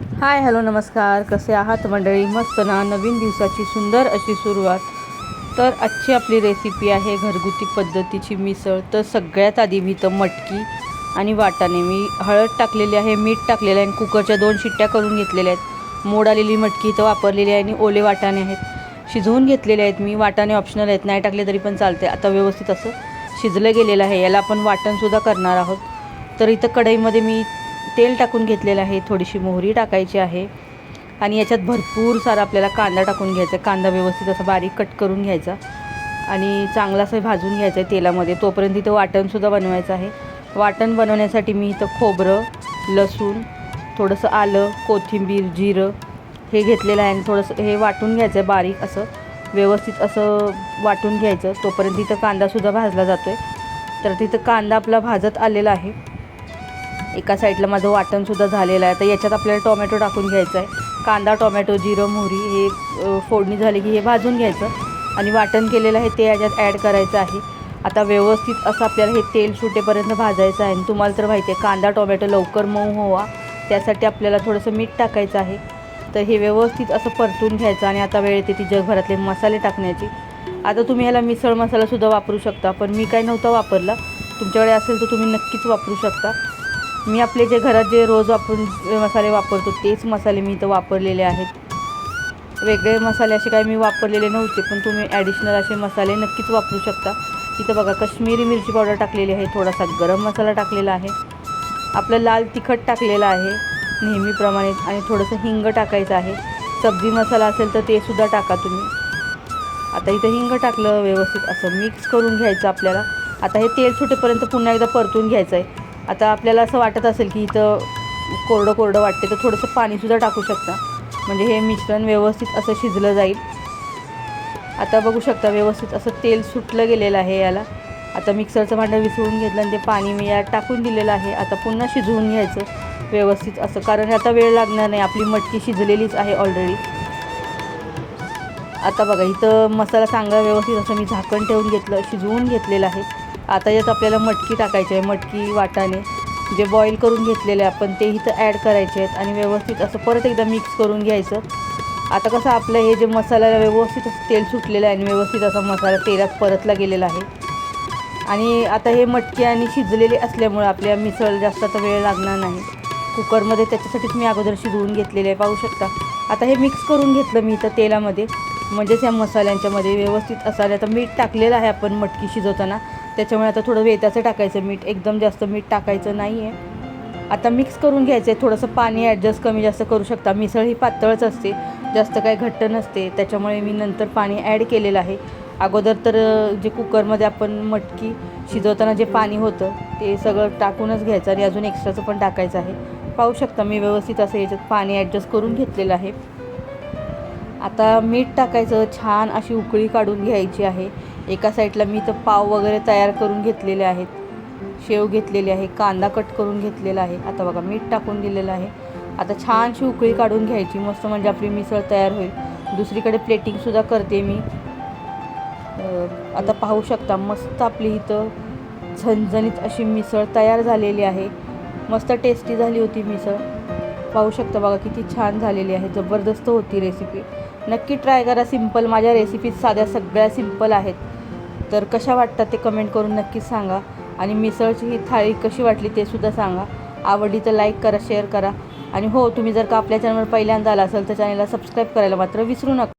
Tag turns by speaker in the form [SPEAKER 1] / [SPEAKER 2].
[SPEAKER 1] Hi hello नमस्कार. कसे आहात मंडळी? मस्त ना? नवीन दिवसाची सुंदर अशी सुरुवात. तर आजची आपली रेसिपी आहे घरगुती पद्धतीची मिसळ. तर सगळ्यात आधी मी तर मटकी आणि वाटाणे. मी हळद टाकलेली आहे मीठ टाकलेलं आहे आणि कुकरच्या दोन शिट्ट्या करून घेतलेल्या आहेत. मोड आलेली मटकी इथं वापरलेली आहे आणि ओले वाटाणे आहेत. शिजवून घेतलेले आहेत मी. वाटाणे ऑप्शनल आहेत. नाही टाकले तरी पण चालते आता व्यवस्थित असं शिजलं गेलेलं आहे. याला आपण वाटणसुद्धा करणार आहोत. तर इथं कढईमध्ये मी तेल टाकून घेतलेलं आहे थोडीशी मोहरी टाकायची आहे. आणि याच्यात भरपूर सारा आपल्याला कांदा टाकून घ्यायचा आहे. कांदा व्यवस्थित असा बारीक कट करून घ्यायचा. आणि चांगला असं भाजून घ्यायचं आहे तेलामध्ये. तोपर्यंत इथं वाटणसुद्धा बनवायचं आहे. वाटण बनवण्यासाठी मी इथं खोबरं लसूण थोडंसं आलं कोथिंबीर जिरं हे घेतलेलं आहे. आणि थोडंसं हे वाटून घ्यायचं आहे बारीक असं. व्यवस्थित असं वाटून घ्यायचं. तोपर्यंत इथं कांदासुद्धा भाजला जातो आहे तर तिथं कांदा आपला भाजत आलेला आहे. एका साईडला माझं वाटणसुद्धा झालेलं आहे. तर याच्यात आपल्याला टोमॅटो टाकून घ्यायचं आहे. कांदा टोमॅटो जिरं मोहरी हे फोडणी झाली की हे भाजून घ्यायचं. आणि वाटण केलेलं आहे ते याच्यात ॲड करायचं आहे. आता व्यवस्थित असं आपल्याला हे तेल सुटेपर्यंत भाजायचं आहे. आणि तुम्हाला तर माहिती आहे कांदा टोमॅटो लवकर मऊ होवा त्यासाठी आपल्याला थोडंसं मीठ टाकायचं आहे. तर हे व्यवस्थित असं परतून घ्यायचं आणि आता वेळ येते ती जगभरातले मसाले टाकण्याची. आता तुम्ही ह्याला मिसळ मसालासुद्धा वापरू शकता. पण मी काय नव्हता वापरला. तुमच्याकडे असेल तर तुम्ही नक्कीच वापरू शकता. मी आपले जे घरात जे रोज वापरून मसाले वापरतो तेच मसाले मी इथं वापरलेले आहेत. वेगळे मसाले असे काही मी वापरलेले नव्हते पण तुम्ही ॲडिशनल असे मसाले नक्कीच वापरू शकता. इथं बघा कश्मीरी मिरची पावडर टाकलेली आहे थोडासा गरम मसाला टाकलेला आहे. आपलं लाल तिखट टाकलेलं आहे नेहमीप्रमाणे आणि थोडंसं हिंग टाकायचं आहे. सब्जी मसाला असेल तर ते सुद्धा टाका तुम्ही. आता इथं हिंग टाकलं व्यवस्थित असं मिक्स करून घ्यायचं आपल्याला. आता हे तेल सुटेपर्यंत पुन्हा एकदा परतून घ्यायचं आहे आता आपल्याला असं वाटत असेल की इथं कोरडं कोरडं वाटते तर थोडंसं पाणीसुद्धा टाकू शकता. म्हणजे हे मिश्रण व्यवस्थित असं शिजलं जाईल. आता बघू शकता व्यवस्थित असं तेल सुटलं गेलेलं आहे याला. आता मिक्सरचं भांडं विसळून घेतलं आणि ते पाणी मी यात टाकून दिलेलं आहे. आता पुन्हा शिजवून घ्यायचं व्यवस्थित असं कारण आता वेळ लागणार नाही. आपली मटकी शिजलेलीच आहे ऑलरेडी आता बघा इथं मसाला चांगला व्यवस्थित असं मी झाकण ठेवून घेतलं शिजवून घेतलेलं आहे. आता यात आपल्याला मटकी टाकायची आहे मटकी वाटाणे जे बॉईल करून घेतलेले आहे आपण ते इथं ॲड करायचे आहेत आणि व्यवस्थित असं परत एकदा मिक्स करून घ्यायचं. आता कसं आपलं हे जे मसाल्याला व्यवस्थित तेल सुटलेलं आहे आणि व्यवस्थित असा मसाला तेलात परतला गेलेला आहे. आणि आता हे मटकी आणि शिजलेले असल्यामुळे आपल्या मिसळ जास्त आता वेळ लागणार नाही. कुकरमध्ये त्याच्यासाठीच मी अगोदर शिजवून घेतलेले आहे पाहू शकता. आता हे मिक्स करून घेतलं मी इथं तेलामध्ये. म्हणजेच या मसाल्यांच्यामध्ये व्यवस्थित असायला आता मीठ टाकलेलं आहे आपण मटकी शिजवताना. त्याच्यामुळे आता थोडं वेताचं टाकायचं मीठ एकदम जास्त मीठ टाकायचं नाही आहे आता मिक्स करून घ्यायचं आहे थोडंसं पाणी ॲडजस्ट कमी जास्त करू शकता. मिसळ ही पातळच असते जास्त काही घट्ट नसते. त्याच्यामुळे मी नंतर पाणी ॲड केलेलं आहे. अगोदर तर जे कुकरमध्ये आपण मटकी शिजवताना जे पाणी होतं ते सगळं टाकूनच घ्यायचं आणि अजून एक्स्ट्राचं पण टाकायचं आहे. पाहू शकता मी व्यवस्थित असं याच्यात पाणी ॲडजस्ट करून घेतलेलं आहे. आता मीठ टाकायचं छान अशी उकळी काढून घ्यायची आहे. एका साईडला मी तर पाव वगैरे तयार करून घेतलेले आहेत. शेव घेतलेली आहे कांदा कट करून घेतलेला आहे. आता बघा मीठ टाकून दिलेलं आहे. आता छानशी उकळी काढून घ्यायची मस्त म्हणजे आपली मिसळ तयार होईल. दुसरीकडे प्लेटिंगसुद्धा करते मी. आता पाहू शकता मस्त आपली इथं झणझणीत अशी मिसळ तयार झालेली आहे. मस्त टेस्टी झाली होती मिसळ. पाहू शकता बघा किती छान झालेली आहे. जबरदस्त होती रेसिपी नक्की ट्राय करा. सिंपल माझ्या रेसिपीज साध्या सगळ्या सिंपल आहेत. तर कशा वाटतात ते कमेंट करून नक्कीच सांगा. आणि मिसळची ही थाळी कशी वाटली ते सुद्धा सांगा. आवडली तर लाईक करा शेअर करा. आणि हो तुम्ही जर का आपल्या चॅनलवर पहिल्यांदा आला असाल तर चॅनलला सबस्क्राईब करायला मात्र विसरू नका.